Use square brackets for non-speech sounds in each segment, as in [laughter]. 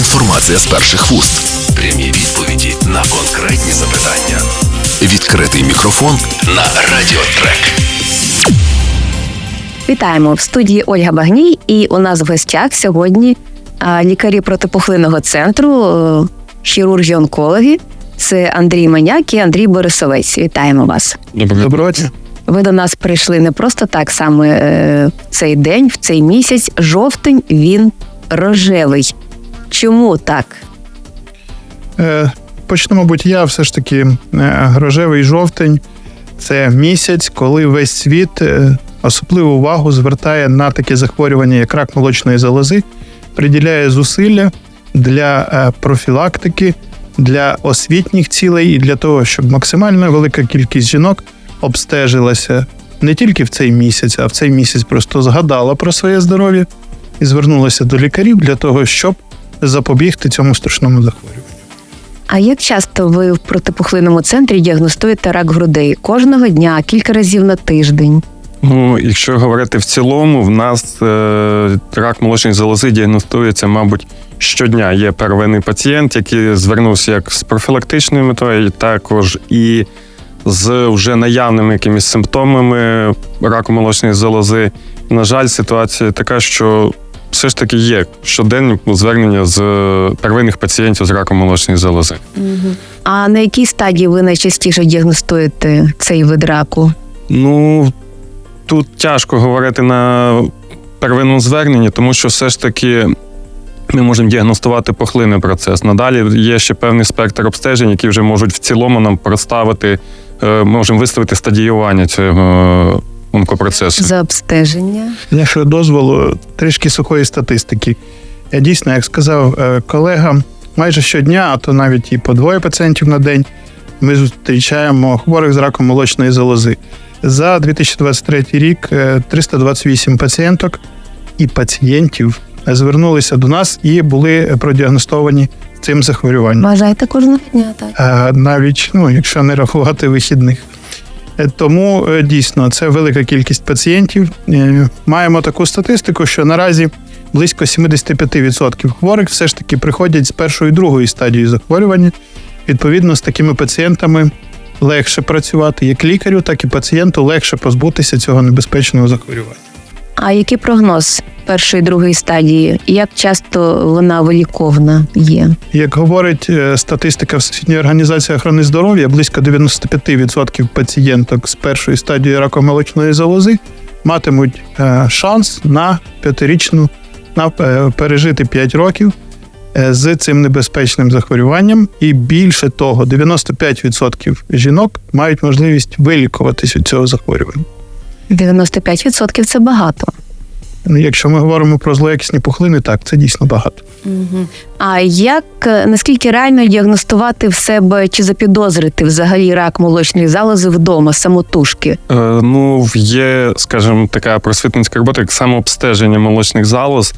Інформація з перших вуст. Прямі відповіді на конкретні запитання. Відкритий мікрофон на Радіотрек. Вітаємо в студії Ольга Багній, і у нас в гостях сьогодні лікарі протипухлинного центру, е, хірурги-онкологи. Це Андрій Маняк і Андрій Борисовець. Вітаємо вас. Доброго. Доброго дня. Ви до нас прийшли не просто так, саме е, в цей день, в цей місяць. Жовтень він рожевий. Чому так? Е, Почну, мабуть, я все ж таки е, рожевий жовтень це місяць, коли весь світ е, особливу увагу звертає на таке захворювання, як рак молочної залози, приділяє зусилля для е, профілактики, для освітніх цілей і для того, щоб максимально велика кількість жінок обстежилася не тільки в цей місяць, а в цей місяць просто згадала про своє здоров'я і звернулася до лікарів для того, щоб запобігти цьому страшному захворюванню. А як часто ви в протипухлинному центрі діагностуєте рак грудей? Кожного дня, кілька разів на тиждень? Ну, якщо говорити в цілому, в нас е, рак молочної залози діагностується, мабуть, щодня. Є первинний пацієнт, який звернувся як з профілактичною метою, також і з вже наявними якимись симптомами раку молочної залози. На жаль, ситуація така, що все ж таки є щоденні звернення з первинних пацієнтів з раком молочної залози. А на якій стадії ви найчастіше діагностуєте цей вид раку? Ну тут тяжко говорити на первинному зверненні, тому що все ж таки. Ми можемо діагностувати пухлинний процес. Надалі є ще певний спектр обстежень, які вже можуть в цілому нам проставити, е, можемо виставити стадіювання цього онкопроцесу. За обстеження? З нашого дозволу трішки сухої статистики. Я дійсно, як сказав е, колега, майже щодня, а то навіть і по двоє пацієнтів на день, ми зустрічаємо хворих з раком молочної залози. За 2023 рік е, 328 пацієнток і пацієнтів звернулися до нас і були продіагностовані цим захворюванням. Вважаєте кожного дня, так? Е, навіть ну, якщо не рахувати вихідних. Е, Тому е, дійсно це велика кількість пацієнтів. Е, Маємо таку статистику, що наразі близько 75% хворих все ж таки приходять з першої і другої стадії захворювання. Відповідно, з такими пацієнтами легше працювати як лікарю, так і пацієнту легше позбутися цього небезпечного захворювання. А який прогноз першої другої стадії? Як часто вона виліковна є? Як говорить е, статистика Всесвітньої організації охорони здоров'я, близько 95% пацієнток з першої стадії раку молочної залози матимуть е, шанс на п'ятирічну на е, пережити 5 років з цим небезпечним захворюванням, і більше того, 95% жінок мають можливість вилікуватись від цього захворювання. 95% це багато. Ну, Якщо ми говоримо про злоякісні пухлини, так це дійсно багато. А як е, наскільки реально діагностувати в себе чи запідозрити взагалі рак молочної залози вдома, самотужки? Е, Ну, є, скажімо, така просвітницька робота, як самообстеження молочних залоз,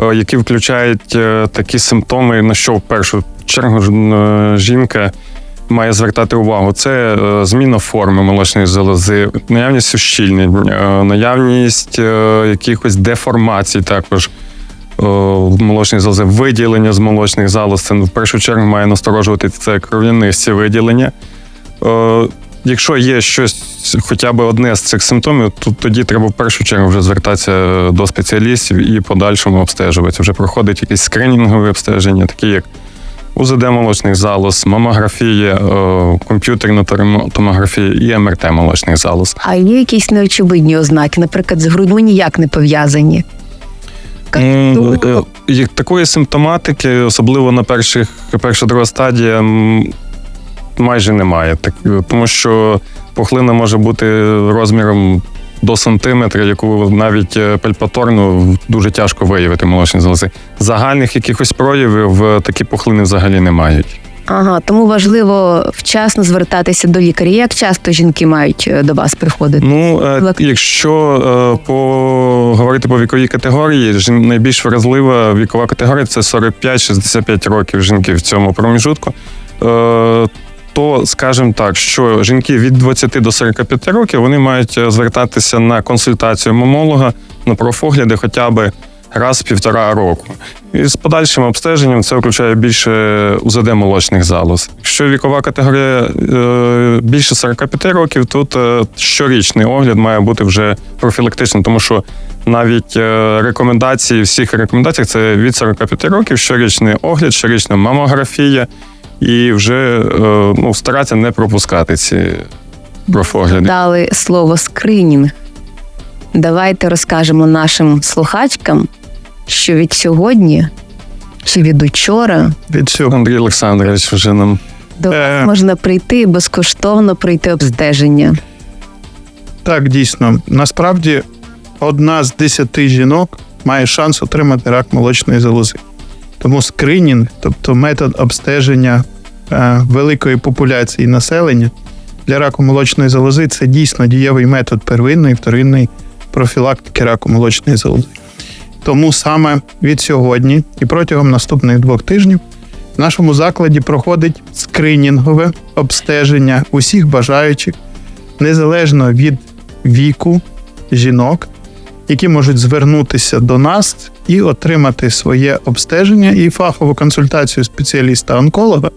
е, які включають е, такі симптоми, на що в першу чергу е, жінка має звертати увагу. Це е, зміна форми молочної залози, наявність ущільнень, е, наявність е, якихось деформацій також. в молочній залози, виділення з молочних залоз, це в першу чергу має насторожувати це кров'янисті виділення. Якщо є щось, хоча б одне з цих симптомів, то тоді треба в першу чергу вже звертатися до спеціалістів і подальшому обстежувати. Вже проходить якісь скринінгові обстеження, такі як УЗД молочних залоз, мамографія, е, комп'ютерна томографія і МРТ молочних залоз. А є якісь неочевидні ознаки, наприклад, з грудьми ніяк не пов'язані. Е, Як такої симптоматики, особливо на перших, перша друга стадія, майже немає. Так, е, тому що пухлина може бути розміром до сантиметра, яку навіть е, пальпаторно дуже тяжко виявити молочні залози. Загальних якихось проявів такі пухлини взагалі не мають. Ага, тому важливо вчасно звертатися до лікаря. Як часто жінки мають е, до вас приходити? Ну, е, якщо е, по говорити по віковій категорії, жін- найбільш вразлива вікова категорія це 45-65 років жінки в цьому проміжутку. Е, То, скажімо так, що жінки від 20 до 45 років вони мають е, звертатися на консультацію мамолога, на профогляди хоча б раз півтора року. І з подальшим обстеженням це включає більше УЗД молочних залоз. Якщо вікова категорія е, більше 45 років, тут е, щорічний огляд має бути вже профілактичним, тому що навіть е, рекомендації, всіх рекомендаціях це від 45 років, щорічний огляд, щорічна мамографія, і вже е, ну, старатися не пропускати ці профогляди. Дали слово скринінг. Давайте розкажемо нашим слухачкам, що від сьогодні чи від учора Від цього Андрій Олександрович вже нам до вас Е. можна прийти і безкоштовно пройти обстеження. Так, дійсно. Насправді, одна з десяти жінок має шанс отримати рак молочної залози. Тому скринінг, тобто метод обстеження е, великої популяції населення для раку молочної залози, це дійсно дієвий метод первинної вторинної профілактики раку молочної залози. Тому саме від сьогодні і протягом наступних двох тижнів в нашому закладі проходить скринінгове обстеження усіх бажаючих незалежно від віку жінок, які можуть звернутися до нас і отримати своє обстеження і фахову консультацію спеціаліста-онколога,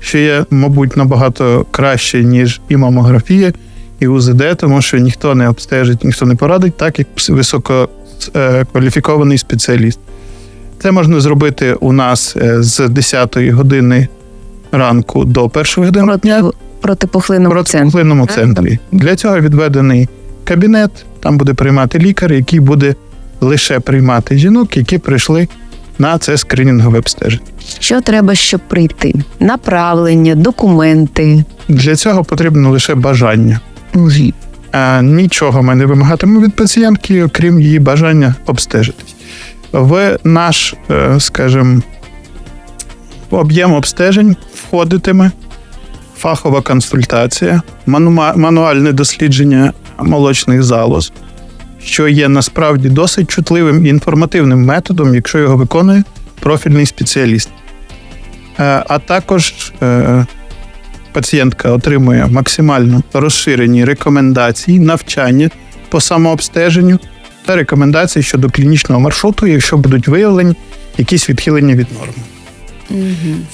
що є, мабуть, набагато краще, ніж і мамографія, і УЗД, тому що ніхто не обстежить, ніхто не порадить, так як висококваліфікований спеціаліст. Це можна зробити у нас е, з 10-ї години ранку до 1 години дня протипухлинному центрі. Для цього відведений кабінет, там буде приймати лікар, який буде лише приймати жінок, які прийшли на це скринінгове обстеження. Що треба, щоб прийти? Направлення, документи. Для цього потрібно лише бажання. А нічого ми не вимагатимемо від пацієнтки, окрім її бажання обстежитись. В наш, е, скажімо, об'єм обстежень входитиме фахова консультація, мануальне дослідження молочних залоз, що є насправді досить чутливим і інформативним методом, якщо його виконує профільний спеціаліст. Е, А також е, пацієнтка отримує максимально розширені рекомендації, навчання по самообстеженню та рекомендації щодо клінічного маршруту, якщо будуть виявлені якісь відхилення від норми.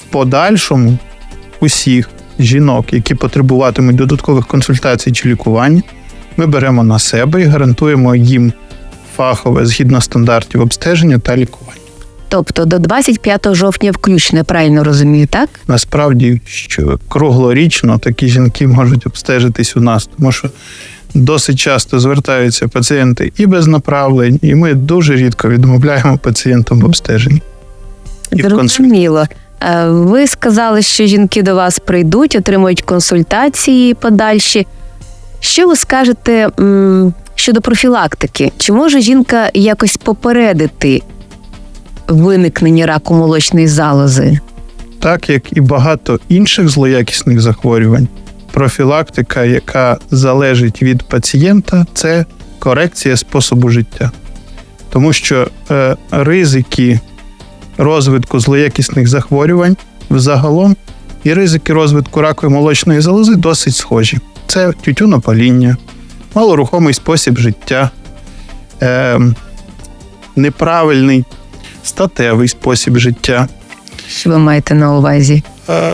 В подальшому усіх жінок, які потребуватимуть додаткових консультацій чи лікування, ми беремо на себе і гарантуємо їм фахове згідно стандартів обстеження та лікування. Тобто до 25 жовтня включно, правильно розумію, так? Насправді, що круглорічно такі жінки можуть обстежитись у нас, тому що досить часто звертаються пацієнти і без направлень, і ми дуже рідко відмовляємо пацієнтам в обстеженні. І Зрозуміло. Е, Ви сказали, що жінки до вас прийдуть, отримують консультації подальші. Що ви скажете м, щодо профілактики? Чи може жінка якось попередити виникнення раку молочної залози? Так як і багато інших злоякісних захворювань, профілактика, яка залежить від пацієнта, це корекція способу життя. Тому що е, ризики розвитку злоякісних захворювань взагалом і ризики розвитку ракової молочної залози досить схожі. Це тютюнопаління, малорухомий спосіб життя, е, неправильний статевий спосіб життя. Що ви маєте на увазі? Е,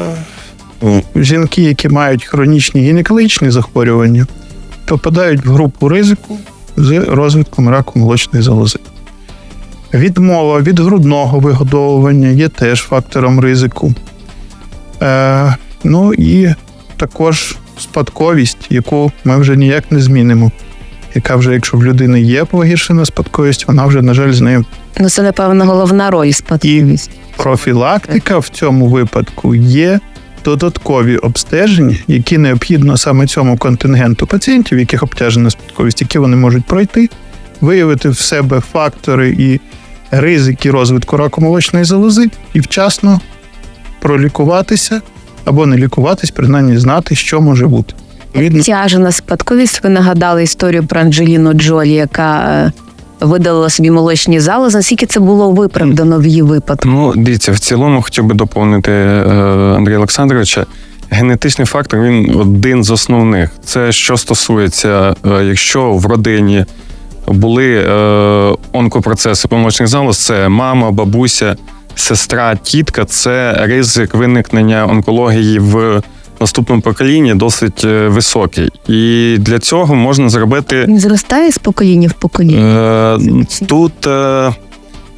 жінки, які мають хронічні гінекологічні захворювання, попадають в групу ризику з розвитком раку молочної залози. Відмова від грудного вигодовування є теж фактором ризику. Е, ну і також спадковість, яку ми вже ніяк не змінимо. Яка вже, якщо в людини є погіршена спадковість, вона вже, на жаль, з нею Ну, це, напевно, головна роль спадковість. Профілактика в цьому випадку є додаткові обстеження, які необхідно саме цьому контингенту пацієнтів, яких обтяжена спадковість, які вони можуть пройти, виявити в себе фактори і ризики розвитку раку молочної залози і вчасно пролікуватися або не лікуватись, принаймні знати, що може бути. Відповідно, Тяжена спадковість. Ви нагадали історію про Анджеліну Джолі, яка е, видалила собі молочні залози. Наскільки це було виправдано в її випадку? Ну, дивіться, в цілому хотів би доповнити е, Андрія Олександровича. Генетичний фактор він один з основних. Це що стосується, е, якщо в родині були онкопроцеси молочних залоз, це мама, бабуся, сестра, тітка, це ризик виникнення онкології в наступному поколінні досить е, високий. І для цього можна зробити Він зростає з покоління в покоління. Е, Тут е,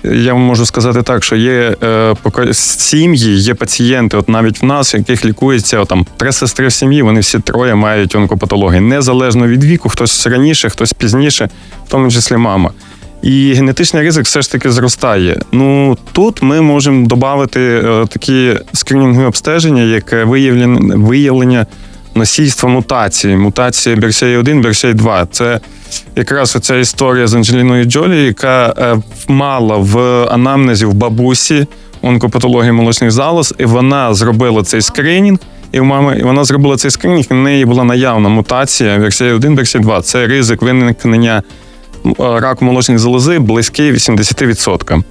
я вам можу сказати так, що є е, поко- сім'ї, є пацієнти, от навіть в нас, яких лікується от, там три сестри в сім'ї, вони всі троє мають онкопатології. Незалежно від віку, хтось раніше, хтось пізніше, в тому числі мама. І генетичний ризик все ж таки зростає. Ну тут ми можемо додати е, такі скринінгові обстеження, як виявлення, виявлення носійства мутації, мутації BRCA 1 BRCA 2 Це якраз оця історія з Анджеліною Джолі, яка е, мала в анамнезі в бабусі онкопатології молочних залоз, і вона зробила цей скринінг. І в мами і вона зробила цей скринінг, і в неї була наявна мутація BRCA 1 BRCA 2 Це ризик виникнення м, раку молочної залози близький 80%.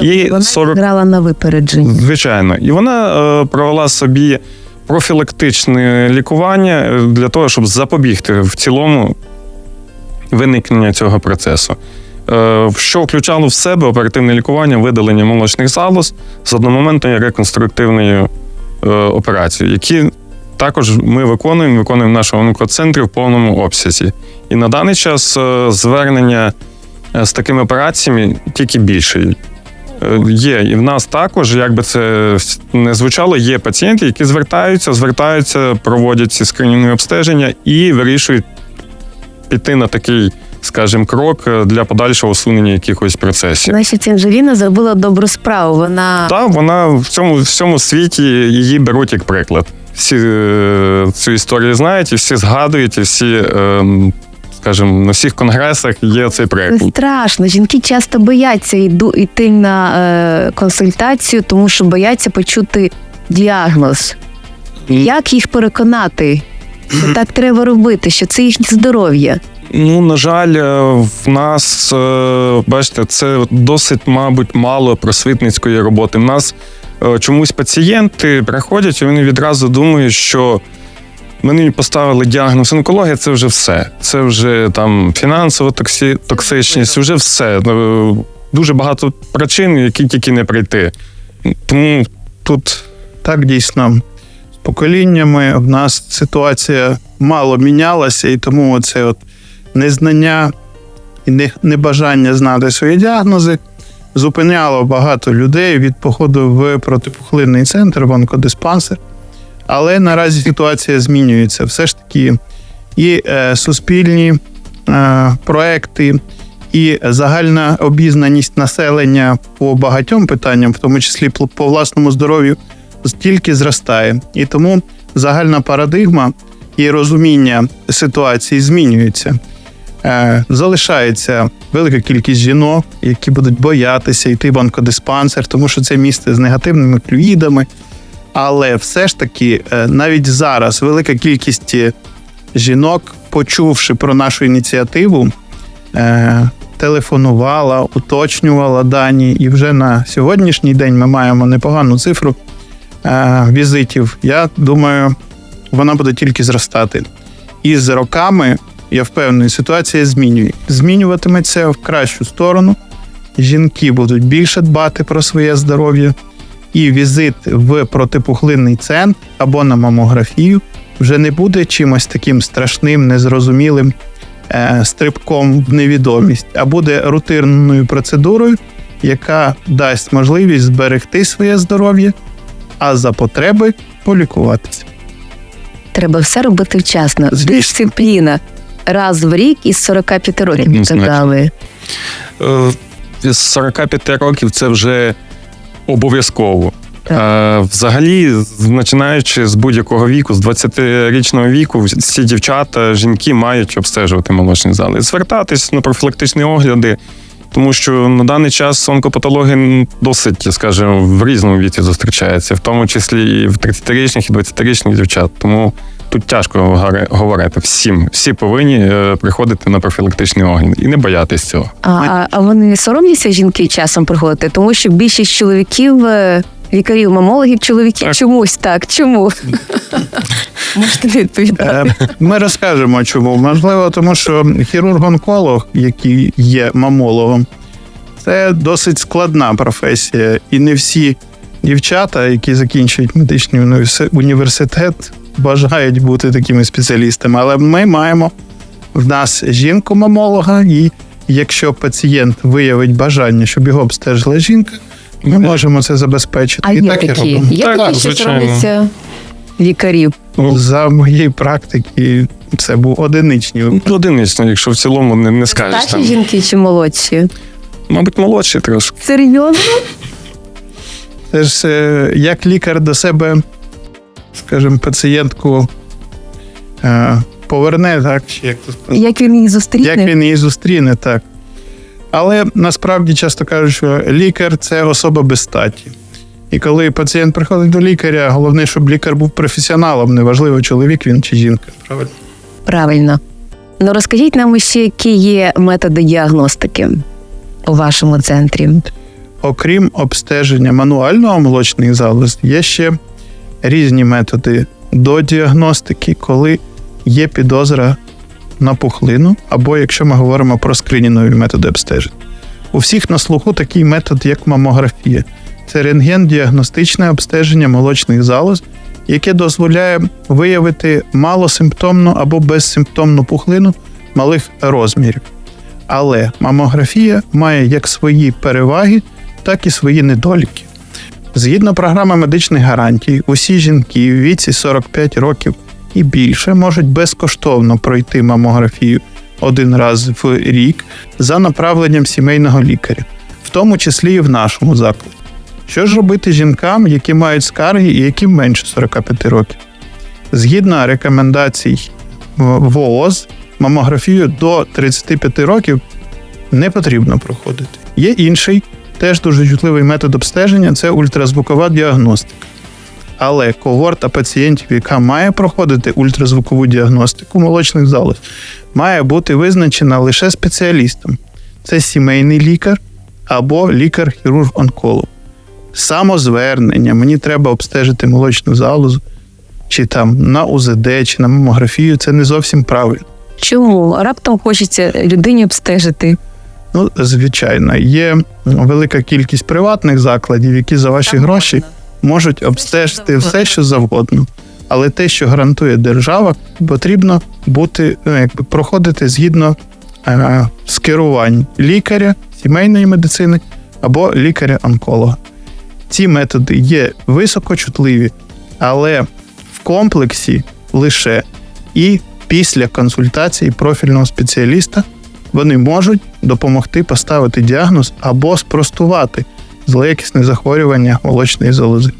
І Вона 40... грала на випередження. Звичайно, і вона е, провела собі профілактичне лікування е, для того, щоб запобігти в цілому виникнення цього процесу. Е, що включало в себе оперативне лікування, видалення молочних залоз з одномоментною реконструктивною е, операцією, які також ми виконуємо, виконуємо в нашому онкоцентрі в повному обсязі. І на даний час е, звернення е, з такими операціями тільки більше. Е, Є, і в нас також, як би це не звучало, є пацієнти, які звертаються, звертаються, проводять ці скринінгові обстеження і вирішують піти на такий, скажімо, крок для подальшого усунення якихось процесів. Значить, Анжеліна зробила добру справу. Вона Та вона в цьому всьому світі її беруть як приклад. Всі е, цю історію знають, і всі згадують, і всі, е, скажімо, на всіх конгресах є цей Це страшно. Жінки часто бояться йду йти на е, консультацію, тому що бояться почути діагноз. Як їх переконати, що так треба робити, що це їхнє здоров'я? Ну, на жаль, е, в нас, е, бачите, це досить, мабуть, мало просвітницької роботи. В нас чомусь пацієнти приходять, і вони відразу думають, що мені поставили діагноз онкологія, це вже все. Це вже там фінансова токсі... токсичність, вже все. Е, Дуже багато причин, які тільки не прийти. Тому тут Так, дійсно, з поколіннями в нас ситуація мало мінялася, і тому це от незнання і небажання знати свої діагнози зупиняло багато людей від походу в протипухлинний центр, в онкодиспансер. Але наразі ситуація змінюється. Все ж таки, і е, суспільні е, проекти, і загальна обізнаність населення по багатьом питанням, в тому числі по- власному здоров'ю, стільки зростає. І тому загальна парадигма і розуміння ситуації змінюється. Е, Залишається велика кількість жінок, які будуть боятися йти в онкодиспансер, тому що це місце з негативними флюїдами. Але все ж таки, е, навіть зараз велика кількість жінок, почувши про нашу ініціативу, е, телефонувала, уточнювала дані, і вже на сьогоднішній день ми маємо непогану цифру візитів. Я думаю, вона буде тільки зростати. І з роками, я впевнений, ситуація змінює. Змінюватиметься в кращу сторону. Жінки будуть більше дбати про своє здоров'я, і візит в протипухлинний центр або на мамографію вже не буде чимось таким страшним, незрозумілим е, стрибком в невідомість, а буде рутинною процедурою, яка дасть можливість зберегти своє здоров'я, а за потреби полікуватися. Треба все робити вчасно. Звісно. Дисципліна. Раз в рік із 45 років казали. Е, з 45 років це вже обов'язково. Так. Е, Взагалі, починаючи з будь-якого віку, з 20-річного віку, всі дівчата, жінки мають обстежувати молочні зали. Звертатись на профілактичні огляди, тому що на даний час онкопатологія досить, скажімо, в різному віці зустрічається, в тому числі і в 30-річних, і 20-річних дівчат. Тому тут тяжко говори- говорити всім. Всі повинні е, приходити на профілактичний огляд і не боятись цього. А, а, а вони не соромляться жінки часом приходити, тому що більшість чоловіків, е, лікарів, мамологів, чоловіків Так. чомусь так. Чому? [laughs] Можете не відповідати. Е, Ми розкажемо, чому. Можливо, тому що хірург-онколог, який є мамологом, це досить складна професія. І не всі дівчата, які закінчують медичний університет, бажають бути такими спеціалістами. Але ми маємо в нас жінку-мамолога, і якщо пацієнт виявить бажання, щоб його обстежила жінка, ми можемо це забезпечити. А і є так і такі, робимо. є Так, такі, що звичайно. лікарів. За моєї практики це був одиничний випадок. Одинично, якщо в цілому не, не скажеш Старші там. жінки чи молодші? Мабуть, молодші трошки. Серйозно? Це ж е, як лікар до себе, скажімо, пацієнтку е, поверне, так? Як. Як він їх зустріне? як він її зустріне, так. Але насправді часто кажуть, що лікар це особа без статі. І коли пацієнт приходить до лікаря, головне, щоб лікар був професіоналом, неважливо, чоловік він чи жінка. Правильно? Правильно. Ну розкажіть нам ще, які є методи діагностики у вашому центрі. окрім обстеження мануального молочних залоз, є ще різні методи до діагностики, коли є підозра на пухлину, або якщо ми говоримо про скринінгові методи обстеження. У всіх на слуху такий метод, як мамографія. Це рентген-діагностичне обстеження молочних залоз, яке дозволяє виявити малосимптомну або безсимптомну пухлину малих розмірів. Але мамографія має як свої переваги, так і свої недоліки. Згідно програми медичних гарантій, усі жінки в віці 45 років і більше можуть безкоштовно пройти мамографію один раз в рік за направленням сімейного лікаря, в тому числі і в нашому закладі. Що ж робити жінкам, які мають скарги і які менше 45 років? Згідно рекомендацій ВООЗ, мамографію до 35 років не потрібно проходити. Є інший, теж дуже чутливий метод обстеження це ультразвукова діагностика. Але когорта пацієнтів, яка має проходити ультразвукову діагностику молочних залоз, має бути визначена лише спеціалістом: це сімейний лікар або лікар-хірург-онколог. Самозвернення, мені треба обстежити молочну залозу, чи там на УЗД, чи на мамографію це не зовсім правильно. Чому раптом хочеться людині обстежити? Ну, звичайно, є велика кількість приватних закладів, які за ваші гроші можуть обстежити все, що завгодно. Але те, що гарантує держава, потрібно бути ну, якби проходити згідно е, скерувань лікаря сімейної медицини або лікаря-онколога. Ці методи є високочутливі, але в комплексі лише і після консультації профільного спеціаліста вони можуть допомогти поставити діагноз або спростувати злоякісне захворювання молочної залози.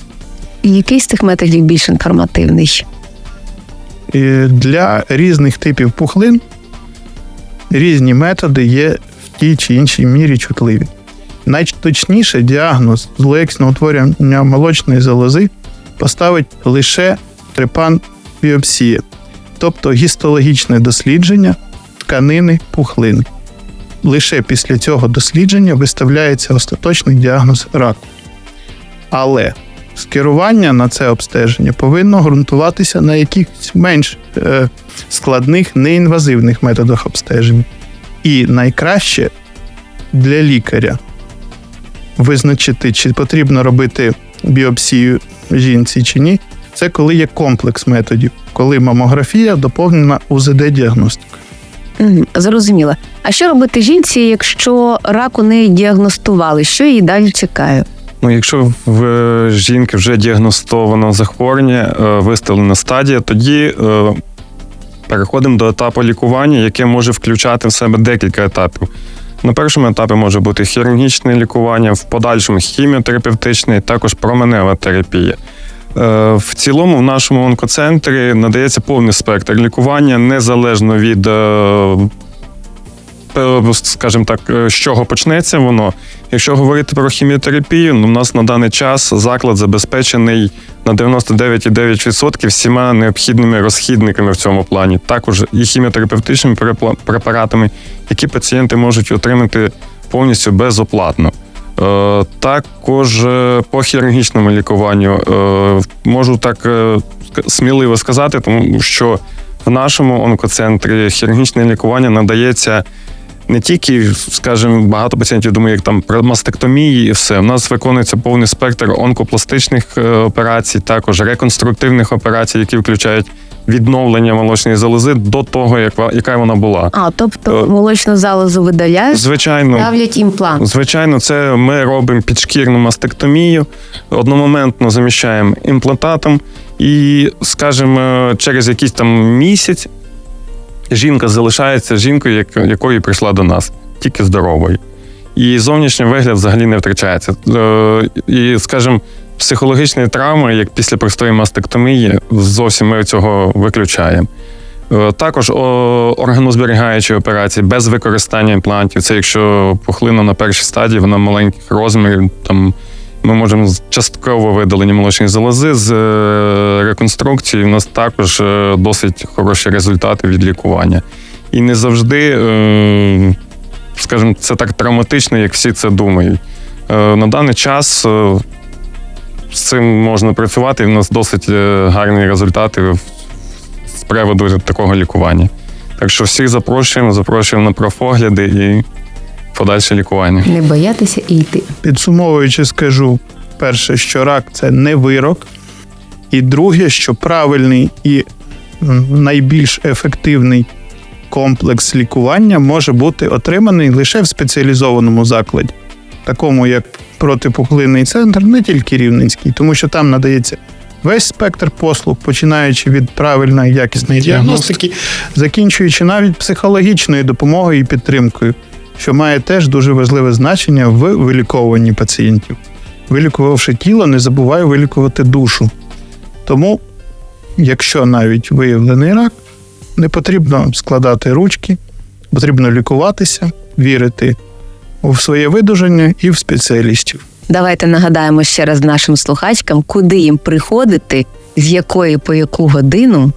І який з цих методів більш інформативний? І для різних типів пухлин різні методи є в тій чи іншій мірі чутливі. Найточніше діагноз злоякісного утворення молочної залози поставить лише трепан біопсія, тобто гістологічне дослідження тканини пухлини. Лише після цього дослідження виставляється остаточний діагноз раку. Але скерування на це обстеження повинно ґрунтуватися на якихось менш е, складних неінвазивних методах обстеження. І найкраще для лікаря визначити, чи потрібно робити біопсію жінці чи ні, це коли є комплекс методів, коли мамографія доповнена УЗД-діагностикою. Мгм, Зрозуміло. А що робити жінці, якщо раку не діагностували? Що її далі чекає? Ну, якщо в е, жінки вже діагностовано захворювання, е, виставлена стадія, тоді е, переходимо до етапу лікування, яке може включати в себе декілька етапів. На першому етапі може бути хірургічне лікування, в подальшому хіміотерапевтичне, також променева терапія. Е, В цілому в нашому онкоцентрі надається повний спектр лікування незалежно від, е, е, скажімо так, з чого почнеться воно. Якщо говорити про хіміотерапію, ну, у нас на даний час заклад забезпечений на 99,9% всіма необхідними розхідниками в цьому плані, також і хіміотерапевтичними препаратами, які пацієнти можуть отримати повністю безоплатно. Е, Також е, по хірургічному лікуванню е, можу так сміливо сказати, тому що в нашому онкоцентрі хірургічне лікування надається не тільки, скажімо, багато пацієнтів думають, як там про мастектомії і все. У нас виконується повний спектр онкопластичних операцій, також реконструктивних операцій, які включають відновлення молочної залози до того, як яка вона була. А, тобто Е, молочну залозу видаляють, Звичайно, ставлять імплант. Звичайно, це ми робимо підшкірну мастектомію, одномоментно заміщаємо імплантатом, і, скажімо, через якийсь там місяць жінка залишається жінкою, якою прийшла до нас, тільки здоровою. І зовнішній вигляд взагалі не втрачається. Е, І, скажімо, психологічної травми, як після простої мастектомії, зовсім ми цього виключаємо. Е, Також органозберігаючі операції без використання імплантів. Це якщо пухлина на першій стадії, вона маленьких розмірів. Там ми можемо частково видалені молочні залози з е, реконструкції. У нас також е, досить хороші результати від лікування. І не завжди, скажімо, це так травматично, як всі це думають. На даний час з цим можна працювати, і в нас досить е, гарні результати з приводу такого лікування. Так що всіх запрошуємо, запрошуємо на профогляди і подальше лікування. Не боятися і йти. Підсумовуючи, скажу: перше, що рак це не вирок. І друге, що правильний і найбільш ефективний комплекс лікування може бути отриманий лише в спеціалізованому закладі, такому як протипухлинний центр, не тільки рівненський, тому що там надається весь спектр послуг, починаючи від правильної якісної діагностики, закінчуючи навіть психологічною допомогою і підтримкою що має теж дуже важливе значення в виліковуванні пацієнтів. Вилікувавши тіло, не забувай вилікувати душу. Тому, якщо навіть виявлений рак, не потрібно складати ручки, потрібно лікуватися, вірити в своє видужання і в спеціалістів. Давайте нагадаємо ще раз нашим слухачкам, куди їм приходити, з якої по яку годину.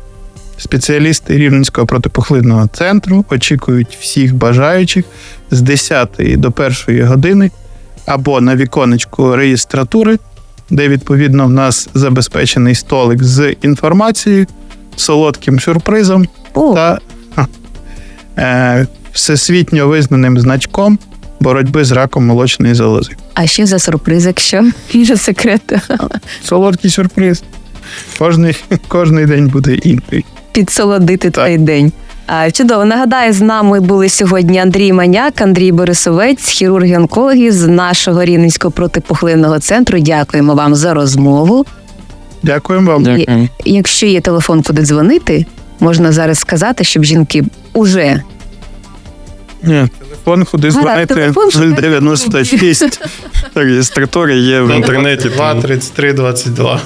Спеціалісти Рівненського протипухлинного центру очікують всіх бажаючих з 10 до 1 години або на віконечку реєстратури, де відповідно в нас забезпечений столик з інформацією, солодким сюрпризом О, та е, всесвітньо визнаним значком боротьби з раком молочної залози. а ще за сюрприз, якщо [laughs] вже секрет. Солодкий сюрприз. Кожний, кожний день буде інший. підсолодити Так. цей день. А, Чудово. Нагадаю, з нами були сьогодні Андрій Маняк, Андрій Борисовець, хірурги онкологи з нашого Рівненського протипухлинного центру. Дякуємо вам за розмову. Дякуємо вам. Дякую. Якщо є телефон, куди дзвонити, можна зараз сказати, щоб жінки уже Ні, телефон куди Гаразд, дзвонити 096 Реєстратури є в інтернеті. 2, 33, 22.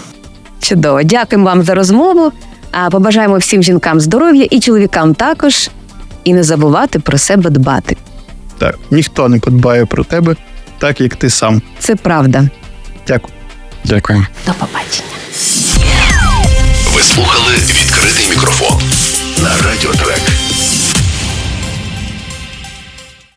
чудово. Дякуємо вам за розмову. А побажаємо всім жінкам здоров'я і чоловікам також. І не забувати про себе дбати. Так, ніхто не подбає про тебе, так як ти сам. Це правда. Дякую. Дякую. До побачення. Ви слухали відкритий мікрофон на радіотрек